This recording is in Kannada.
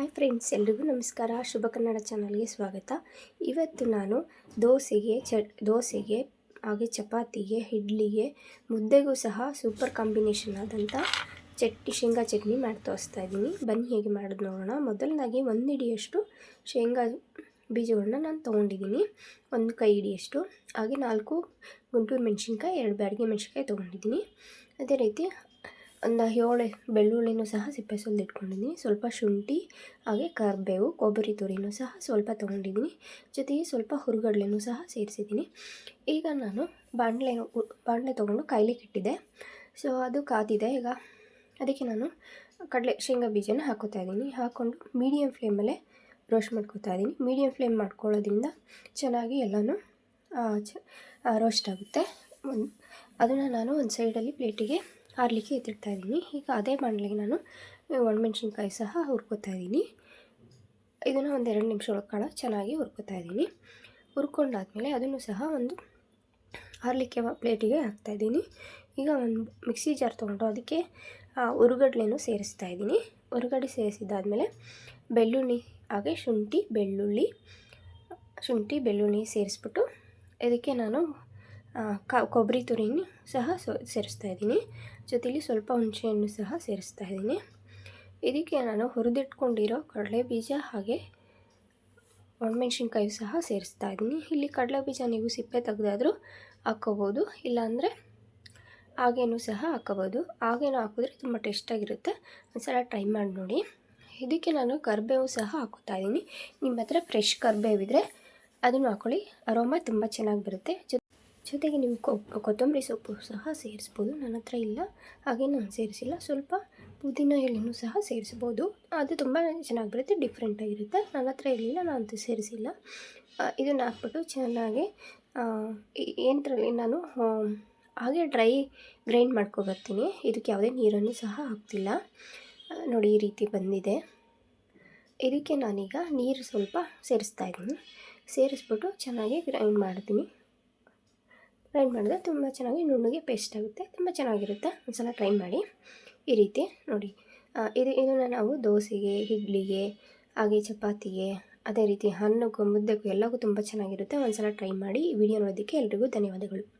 ಹಾಯ್ ಫ್ರೆಂಡ್ಸ್, ಎಲ್ರಿಗೂ ನಮಸ್ಕಾರ. ಶುಭ ಕನ್ನಡ ಚಾನಲ್ಗೆ ಸ್ವಾಗತ. ಇವತ್ತು ನಾನು ದೋಸೆಗೆ ಚ, ದೋಸೆಗೆ, ಹಾಗೆ ಚಪಾತಿಗೆ, ಇಡ್ಲಿಗೆ, ಮುದ್ದೆಗೂ ಸಹ ಸೂಪರ್ ಕಾಂಬಿನೇಷನ್ ಆದಂಥ ಚಟ್ನಿ, ಶೇಂಗಾ ಚಟ್ನಿ ಮಾಡಿ ತೋರಿಸ್ತಾ ಇದ್ದೀನಿ. ಬನ್ನಿ, ಹೇಗೆ ಮಾಡೋದು ನೋಡೋಣ. ಮೊದಲನಾಗಿ ಒಂದು ಹಿಡಿಯಷ್ಟು ಶೇಂಗಾ ಬೀಜಗಳನ್ನ ನಾನು ತೊಗೊಂಡಿದ್ದೀನಿ. ಒಂದು ಕೈ ಹಿಡಿಯಷ್ಟು ಹಾಗೆ ನಾಲ್ಕು ಗುಂಟೂರು ಮೆಣಸಿನ್ಕಾಯಿ, ಎರಡು ಬ್ಯಾಡಿಗೆ ಮೆಣಸಿನ್ಕಾಯಿ ತೊಗೊಂಡಿದ್ದೀನಿ. ಅದೇ ರೀತಿ ಒಂದು ಏಳು ಬೆಳ್ಳುಳ್ಳಿನೂ ಸಹ ಸಿಪ್ಪೆ ಸುಲ್ದು ಇಟ್ಕೊಂಡಿದ್ದೀನಿ ಸ್ವಲ್ಪ ಶುಂಠಿ, ಹಾಗೆ ಕರಿಬೇವು, ಕೊಬ್ಬರಿ ತುರಿನೂ ಸಹ ಸ್ವಲ್ಪ ತೊಗೊಂಡಿದ್ದೀನಿ ಜೊತೆಗೆ ಸ್ವಲ್ಪ ಹುರುಗಡ್ಲೆನೂ ಸಹ ಸೇರಿಸಿದ್ದೀನಿ ಈಗ ನಾನು ಬಾಣಲೆ ಬಾಣಲೆ ತೊಗೊಂಡು ಕಾಯ್ಲಿಕ್ಕೆ ಇಟ್ಟಿದ್ದೆ ಸೊ ಅದು ಕಾದಿದೆ. ಈಗ ಅದಕ್ಕೆ ನಾನು ಕಡಲೆ ಶೇಂಗಾ ಬೀಜನ ಹಾಕೋತಾ ಇದ್ದೀನಿ ಹಾಕ್ಕೊಂಡು ಮೀಡಿಯಮ್ ಫ್ಲೇಮಲ್ಲೇ ರೋಸ್ಟ್ ಮಾಡ್ಕೋತಾ ಇದ್ದೀನಿ ಮೀಡಿಯಮ್ ಫ್ಲೇಮ್ ಮಾಡ್ಕೊಳ್ಳೋದ್ರಿಂದ ಚೆನ್ನಾಗಿ ಎಲ್ಲನೂ ರೋಸ್ಟ್ ಆಗುತ್ತೆ. ಅದನ್ನು ನಾನು ಒಂದು ಸೈಡಲ್ಲಿ ಪ್ಲೇಟಿಗೆ ಆರಲಿಕ್ಕೆ ಎತ್ತಿಡ್ತಾ ಇದ್ದೀನಿ. ಈಗ ಅದೇ ಬಾಣಲೆಗೆ ನಾನು ಒಣಮೆಣ್ಸಿನ್ಕಾಯಿ ಸಹ ಹುರ್ಕೋತಾ ಇದ್ದೀನಿ. ಇದನ್ನು ಒಂದು ಎರಡು ನಿಮಿಷ ಕಾಲ ಚೆನ್ನಾಗಿ ಹುರ್ಕೋತಾ ಇದ್ದೀನಿ. ಹುರ್ಕೊಂಡಾದ್ಮೇಲೆ ಅದನ್ನು ಸಹ ಒಂದು ಆರಲಿಕ್ಕೆ ಪ್ಲೇಟಿಗೆ ಹಾಕ್ತಾಯಿದ್ದೀನಿ ಈಗ ಒಂದು ಮಿಕ್ಸಿ ಜಾರ್ ತೊಗೊಂಡು ಅದಕ್ಕೆ ಉರುಗಡ್ಲೆನೂ ಸೇರಿಸ್ತಾ ಇದ್ದೀನಿ. ಉರುಗಡ್ಡೆ ಸೇರಿಸಿದ್ದಾದಮೇಲೆ ಬೆಳ್ಳುಳ್ಳಿ, ಹಾಗೆ ಶುಂಠಿ, ಬೆಳ್ಳುಳ್ಳಿ ಶುಂಠಿ, ಬೆಳ್ಳುಳ್ಳಿ ಸೇರಿಸ್ಬಿಟ್ಟು, ಇದಕ್ಕೆ ನಾನು ಕೊಬ್ಬರಿ ತುರಿನೂ ಸಹ ಸೇರಿಸ್ತಾ ಇದ್ದೀನಿ. ಜೊತೆಲಿ ಸ್ವಲ್ಪ ಹುಣಸೆಹಣ್ಣು ಸಹ ಸೇರಿಸ್ತಾ ಇದ್ದೀನಿ. ಇದಕ್ಕೆ ನಾನು ಹುರಿದಿಟ್ಕೊಂಡಿರೋ ಕಡಲೆ ಬೀಜ ಹಾಗೆ ಒಣಮೆಣ್ಸಿನ್ಕಾಯಿ ಸಹ ಸೇರಿಸ್ತಾ ಇದ್ದೀನಿ. ಇಲ್ಲಿ ಕಡಲೆ ಬೀಜ ನೀವು ಸಿಪ್ಪೆ ತೆಗೆದಾದರೂ ಹಾಕ್ಕೋಬೋದು, ಇಲ್ಲಾಂದರೆ ಹಾಗೇನೂ ಸಹ ಹಾಕ್ಕೋಬೋದು. ಹಾಗೇನೂ ಹಾಕಿದ್ರೆ ತುಂಬ ಟೇಸ್ಟಾಗಿರುತ್ತೆ. ಒಂದ್ಸಲ ಟ್ರೈ ಮಾಡಿ ನೋಡಿ. ಇದಕ್ಕೆ ನಾನು ಕರಿಬೇವು ಸಹ ಹಾಕುತ್ತಾ ಇದ್ದೀನಿ. ನಿಮ್ಮ ಹತ್ರ ಫ್ರೆಶ್ ಕರಿಬೇವಿದ್ರೆ ಅದನ್ನು ಹಾಕೊಳ್ಳಿ. ಅರೋಮ ತುಂಬ ಚೆನ್ನಾಗಿ ಬರುತ್ತೆ. ಜೊತೆಗೆ ನೀವು ಕೊತ್ತಂಬರಿ ಸೊಪ್ಪು ಸಹ ಸೇರಿಸ್ಬೋದು. ನನ್ನ ಹತ್ರ ಇಲ್ಲ. ಹಾಗೆ ನಾನು ಸೇರಿಸಿಲ್ಲ. ಸ್ವಲ್ಪ ಪುದೀನ ಎಲೆನೂ ಸಹ ಸೇರಿಸ್ಬೋದು. ಅದು ತುಂಬ ಚೆನ್ನಾಗಿ ಬರುತ್ತೆ ಡಿಫ್ರೆಂಟಾಗಿರುತ್ತೆ ನನ್ನ ಹತ್ರ ಇರಲಿಲ್ಲ, ನಾನು ಅಂತೂ ಸೇರಿಸಿಲ್ಲ. ಇದನ್ನು ಹಾಕ್ಬಿಟ್ಟು ಚೆನ್ನಾಗಿ ಏನರಲ್ಲಿ ನಾನು ಹಾಗೆ ಡ್ರೈ ಗ್ರೈಂಡ್ ಮಾಡ್ಕೊಬರ್ತೀನಿ. ಇದಕ್ಕೆ ಯಾವುದೇ ನೀರನ್ನು ಸಹ ಹಾಕ್ತಿಲ್ಲ. ನೋಡಿ, ಈ ರೀತಿ ಬಂದಿದೆ. ಇದಕ್ಕೆ ನಾನೀಗ ನೀರು ಸ್ವಲ್ಪ ಸೇರಿಸ್ತಾ ಇದ್ದೀನಿ. ಸೇರಿಸ್ಬಿಟ್ಟು ಚೆನ್ನಾಗಿ ಗ್ರೈಂಡ್ ಮಾಡ್ತೀನಿ. ಗ್ರೈಂಡ್ ಮಾಡಿದ್ರೆ ತುಂಬ ಚೆನ್ನಾಗಿ ನುಣ್ಣಗೆ ಪೇಸ್ಟ್ ಆಗುತ್ತೆ. ತುಂಬ ಚೆನ್ನಾಗಿರುತ್ತೆ. ಒಂದ್ಸಲ ಟ್ರೈ ಮಾಡಿ. ಈ ರೀತಿ ನೋಡಿ. ಇದು, ಇದನ್ನು ನಾವು ದೋಸೆಗೆ, ಇಡ್ಲಿಗೆ, ಹಾಗೆ ಚಪಾತಿಗೆ, ಅದೇ ರೀತಿ ಹಣ್ಣುಗೂ ಮುದ್ದೆಗೂ ಎಲ್ಲಕ್ಕೂ ತುಂಬ ಚೆನ್ನಾಗಿರುತ್ತೆ. ಒಂದ್ಸಲ ಟ್ರೈ ಮಾಡಿ. ಈ ವಿಡಿಯೋ ನೋಡೋದಕ್ಕೆ ಎಲ್ರಿಗೂ ಧನ್ಯವಾದಗಳು.